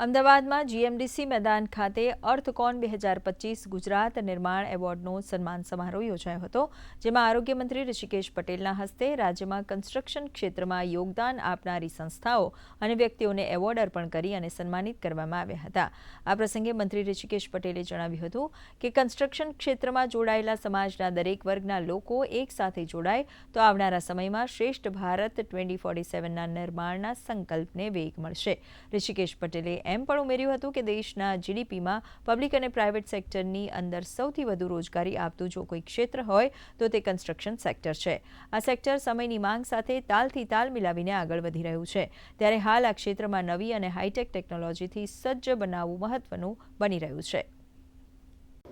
અમદાવાદમાં જીએમડીસી મેદાન ખાતે અર્થકોન બે હજાર પચીસ ગુજરાત નિર્માણ એવોર્ડનો સન્માન સમારોહ યોજાયો હતો, જેમાં આરોગ્ય મંત્રી ઋષિકેશ પટેલના હસ્તે રાજ્યમાં કન્સ્ટ્રક્શન ક્ષેત્રમાં યોગદાન આપનારી સંસ્થાઓ અને વ્યક્તિઓને એવોર્ડ અર્પણ કરી અને સન્માનિત કરવામાં આવ્યા હતા. આ પ્રસંગે મંત્રી ઋષિકેશ પટેલે જણાવ્યું હતું કે કન્સ્ટ્રક્શન ક્ષેત્રમાં જોડાયેલા સમાજના દરેક વર્ગના લોકો એક સાથે જોડાય તો આવનારા સમયમાં શ્રેષ્ઠ ભારત ટ્વેન્ટી ફોર્ટી સેવનના નિર્માણના સંકલ્પને વેગ મળશે. ઋષિકેશ પટેલે એમ પણ ઉમેર્યું હતું કે દેશના જીડીપીમાં પબ્લિક અને પ્રાઇવેટ સેક્ટરની અંદર સૌથી વધુ રોજગારી આપતું જો કોઈ ક્ષેત્ર હોય, તો તે કન્સ્ટ્રક્શન સેક્ટર છે. આ સેક્ટર સમયની માંગ સાથે તાલથી તાલ મિલાવીને આગળ વધી રહ્યું છે. ત્યારે હાલ આ ક્ષેત્રમાં નવી અને હાઈટેક ટેકનોલોજીથી સજ્જ બનાવવું મહત્વનું બની રહ્યું છે.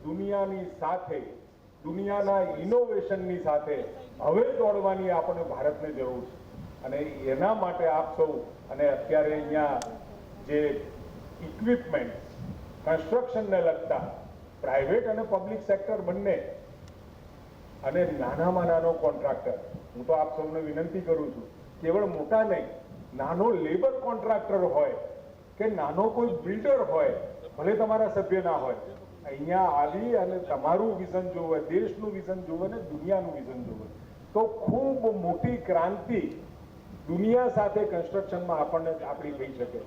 દુનિયાની સાથે, દુનિયાના ઇનોવેશનની સાથે હવે દોડવાની આપણને ભારતને જરૂર છે. અને એના માટે આપ સૌ, અને અત્યારે અહીંયા જે ઇક્વિપમેન્ટ કન્સ્ટ્રક્શનને લગતા પ્રાઇવેટ અને પબ્લિક સેક્ટર બંને અને નાનામાં નાનો કોન્ટ્રાક્ટર હું તો આપ સૌને વિનંતી કરું છું, કેવળ મોટા નહીં, નાનો લેબર કોન્ટ્રાક્ટર હોય કે નાનો કોઈ બિલ્ડર હોય, ભલે તમારા સભ્ય ના હોય, અહીંયા આવી અને તમારું વિઝન જોવે, દેશનું વિઝન જોવે ને દુનિયાનું વિઝન જોવે. તો ખૂબ મોટી ક્રાંતિ દુનિયા સાથે કન્સ્ટ્રક્શનમાં આપણને આપણી થઈ શકે.